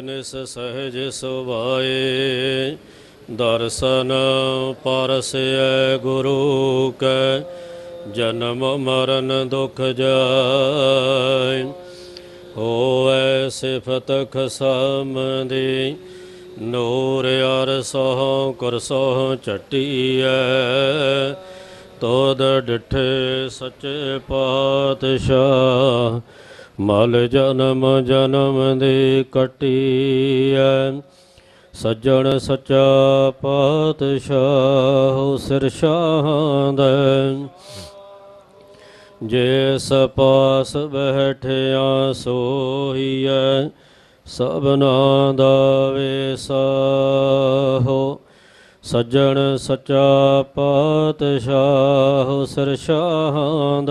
ਨਿਸ ਸਹਜ ਸੁਭਾਏ, ਦਰਸ਼ਨ ਪਰਸੈ ਗੁਰੂ ਕੈ, ਜਨਮ ਮਰਨ ਦੁਖ ਜਾਇ ਹੋਐ ਸਿਫਤ ਖਸਮ ਦੀ ਨੂਰ ਅਰ ਸੋ ਕਰਸੋ ਚਟੀਐ ਤੋਦ ਡਿਠੇ ਸੱਚੇ ਪਾਤਸ਼ਾਹ ਮਲ ਜਨਮ ਜਨਮ ਦੀ ਕਟੀਐ, ਸੱਜਣ ਸੱਚਾ ਪਾਤਸ਼ਾਹ ਸਿਰ ਸ਼ਾਹੰਦ ਜੇ ਸਪਾਸ ਬੈਠਿਆ ਸੋਹੀਐ ਸਭਨਾ ਦਾ ਵੇਸਾਹੋ ਸੱਜਣ ਸੱਚਾ ਪਾਤਸ਼ਾਹ ਸਿਰ ਸ਼ਾਹੰਦ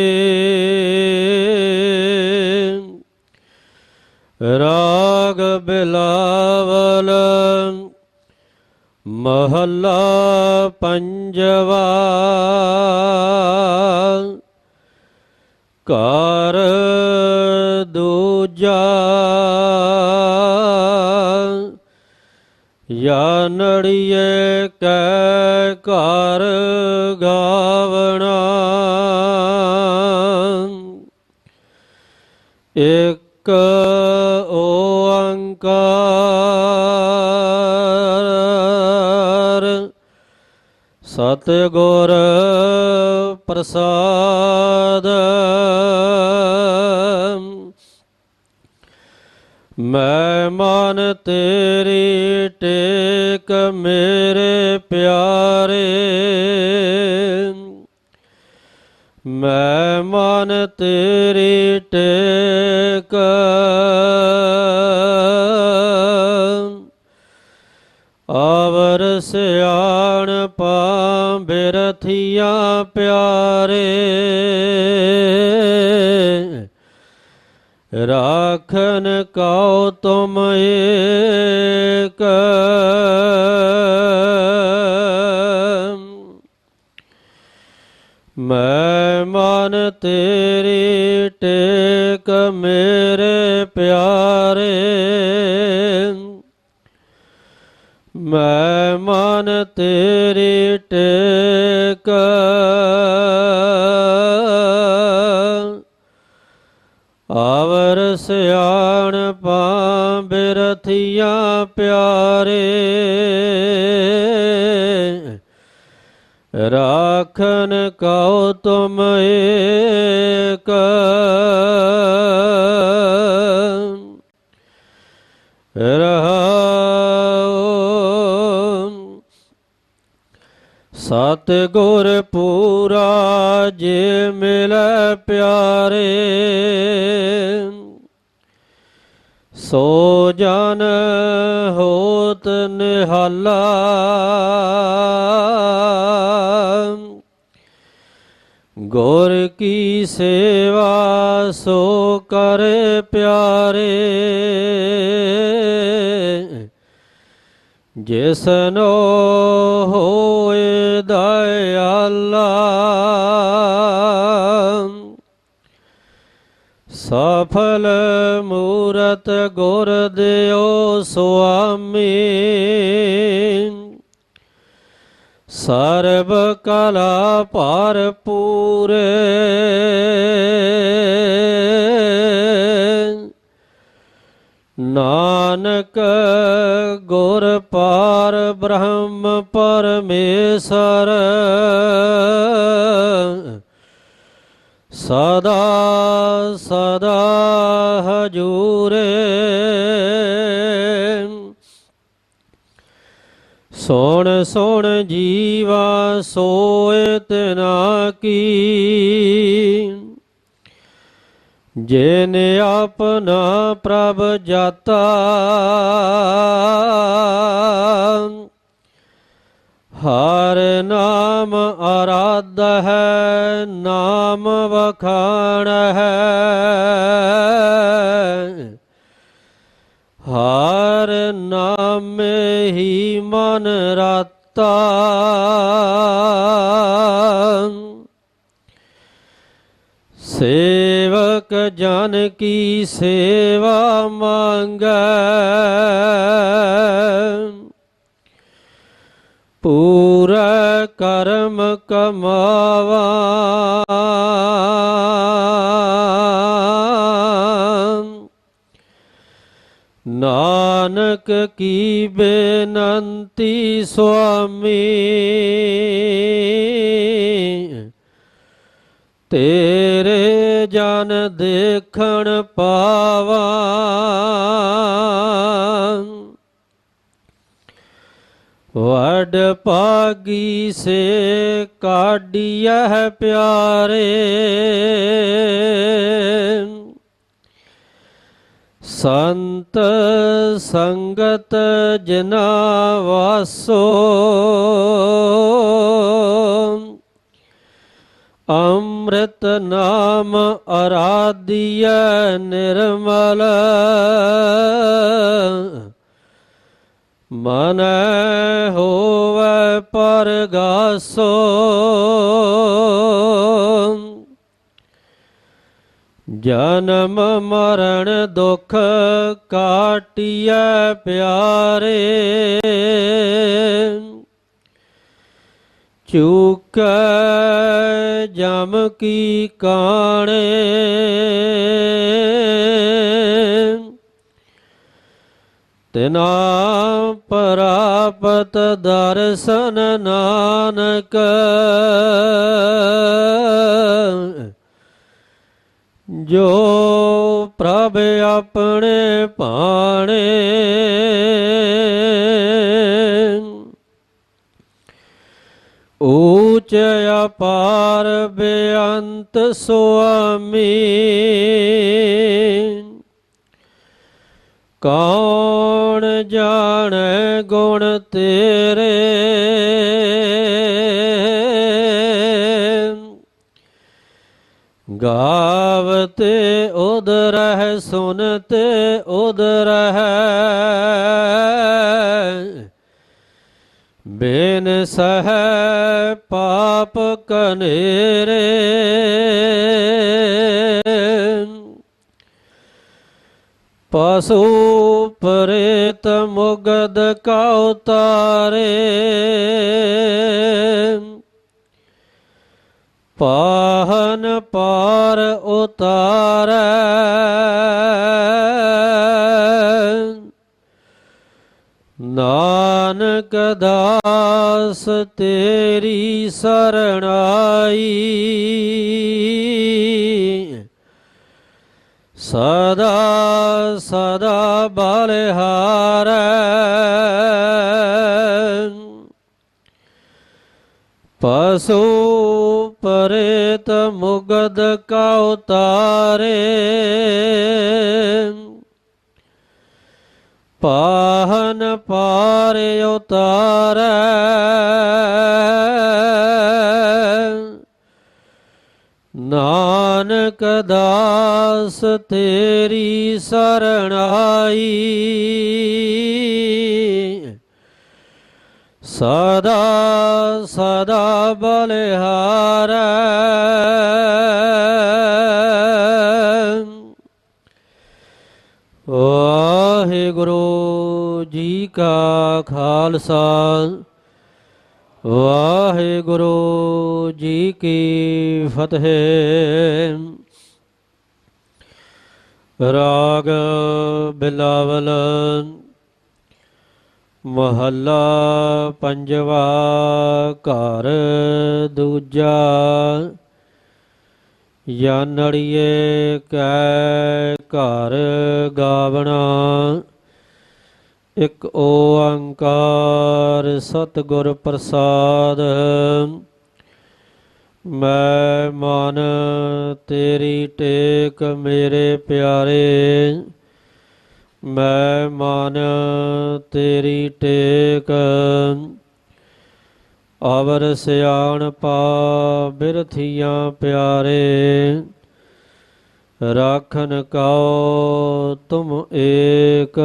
ਰਾਗ ਬਿਲਾਵਲ ਮਹੱਲਾ ਪੰਜਵਾ। ਘਰ ਦੂਜਾ ਯਾ ਨੜੀਏ ਕੈ ਘਰ ਗਾਵਣਾ। ਇੱਕ ਸਤਿਗੁਰ ਪ੍ਰਸਾਦ। ਮੈਂ ਮਨ ਤੇਰੀ ਟੇਕ ਮੇਰੇ ਪਿਆਰੇ। ਮੈਂ ਮਨ ਤੇਰੀ ਟੇਕ। ਆਵਰ ਸਿਆ ਬਿਰਥੀਆਂ ਪਿਆਰੇ ਰਾਖਨ ਕਉ ਤੁਮ ਏਕ ਮੈਂ ਮਨ ਤੇਰੀ ਟੇਕ ਮੇਰੇ ਪਿਆਰੇ ਮੈਂ ਮਨ ਤੇਰੀ ਟੇਕ ਆਵਰ ਸਿਆਣ ਪਾ ਬਿਰਥੀਆਂ ਪਿਆਰੇ ਰਾਖਨ ਕਉ ਤੁਮ ਏਕ ਰਹਾਉ ਸਤ ਗੁਰ ਪੂਰਾ ਜੇ ਮਿਲੈ ਪਿਆਰੇ ਸੋ ਜਨ ਹੋਤ ਨਿਹਾਲਾ ਗੁਰ ਕੀ ਸੇਵਾ ਸੋ ਕਰ ਪਿਆਰੇ ਜਿਸਨੋ ਹੋਏ ਦਇਆਲਾ ਸਫਲ ਮੂਰਤ ਗੁਰ ਦਿਓ ਸੁਆਮੀ। ਸਰਬ ਕਲਾ ਭਰਪੂਰੇ ਨਾਨਕ ਗੁਰ ਪਾਰ ਬ੍ਰਹਮ ਪਰਮੇਸ਼ਰ। ਸਦਾ ਸਦਾ ਹਜੂਰੇ। ਸੋਣ ਸੋਣ ਜੀਵਾ ਸੋਏ ਤਿਨਾ ਕੀ। ਜਿਨ ਆਪਨਾ ਪ੍ਰਭ ਜਾਤਾ, ਹਰ ਨਾਮ ਆਰਾਧ ਹੈ, ਨਾਮ ਵਖਾਣ ਹੈ। ਹਰ ਨਾਮ ਹੀ ਮਨ ਰਾਤਾ। ਸੇਵਕ ਜਨ ਕੀ ਸੇਵਾ ਮੰਗੈ? ਪੂਰਾ ਕਰਮ ਕਮਾਵਾ। ਨਾਨਕ ਕੀ ਬੇਨੰਤੀ ਸੁਆਮੀ? ਤੇਰੇ ਜਨ ਦੇਖਣ ਪਾਵਾ। ਵਡ ਪਾਗੀ ਸੇ ਕਾਢੀਐ ਪਿਆਰੇ। ਸੰਤ ਸੰਗਤ ਜਨਾ ਵਾਸੋ। ਅੰਮ੍ਰਿਤ ਨਾਮ ਆਰਾਧਿਐ ਨਿਰਮਲ। ਮਨ ਹੋਵੇ ਪਰਗਾਸੋ। ਜਨਮ ਮਰਨ ਦੁਖ ਕਾਟਿਐ ਪਿਆਰੇ। ਚੂਕ ਜਮ ਕੀ ਕਾਣੇ ਤਿਨਾ ਪ੍ਰਾਪਤ ਦਰਸ਼ਨ ਨਾਨਕ ਜੋ ਪ੍ਰਭ ਆਪਣੇ ਭਾਣੇ ਊਚ ਅਪਾਰ ਬੇਅੰਤ ਸੁਆਮੀ। ਕੌਣ ਜਾਣੈ ਗੁਣ ਤੇਰੇ? ਗਾਵਤੇ ਉਦਰ ਹੈ ਸੁਨਤੇ ਉਦਰ ਹੈ ਬੇਨ ਸਹ ਪਾਪ ਕਨੇਰੇ। ਪਸੂ ਪ੍ਰੇਤ ਮੁਗਦ ਕਾ ਉਤਾਰੇ ਪਾਹਨ ਪਾਰ ਉਤਾਰ ਦਾਸ ਤੇਰੀ ਸਰਣਾਈ ਸਦਾ ਸਦਾ ਬਲਿਹਾਰੈ ਪਸੂ ਪਰੇਤ ਮੁਗਦ ਕਾ ਉਤਾਰੇ ਪਾਹਨ ਪਾਰ ਉਤਾਰੈ। ਨਾਨਕ ਦਾਸ ਤੇਰੀ ਸਰਣਾਈ ਸਦਾ ਸਦਾ ਬਲਿਹਾਰੈ। ਵਾਹਿਗੁਰੂ ਜੀ ਕਾ ਖਾਲਸਾ, ਵਾਹਿਗੁਰੂ ਜੀ ਕੀ ਫਤਿਹ। ਰਾਗ ਬਿਲਾਵਲ, ਮਹੱਲਾ ਪੰਜਵਾ ਘਰ ਦੂਜਾ। ਜਾਨੜੀਏ ਕੈ ਘਰ ਗਾਵਣਾ। ਇਕ ਓੰਕਾਰ ਸਤਿਗੁਰ ਪ੍ਰਸਾਦ, ਮੈਂ ਮਨ ਤੇਰੀ ਟੇਕ ਮੇਰੇ ਪਿਆਰੇ, ਮੈਂ ਮਨ ਤੇਰੀ ਟੇਕ ਅਵਰ ਸਿਆਣ ਪਾ ਬਿਰਥੀਆਂ ਪਿਆਰੇ। ਰਾਖਨ ਕਉ ਤੁਮ ਏਕ।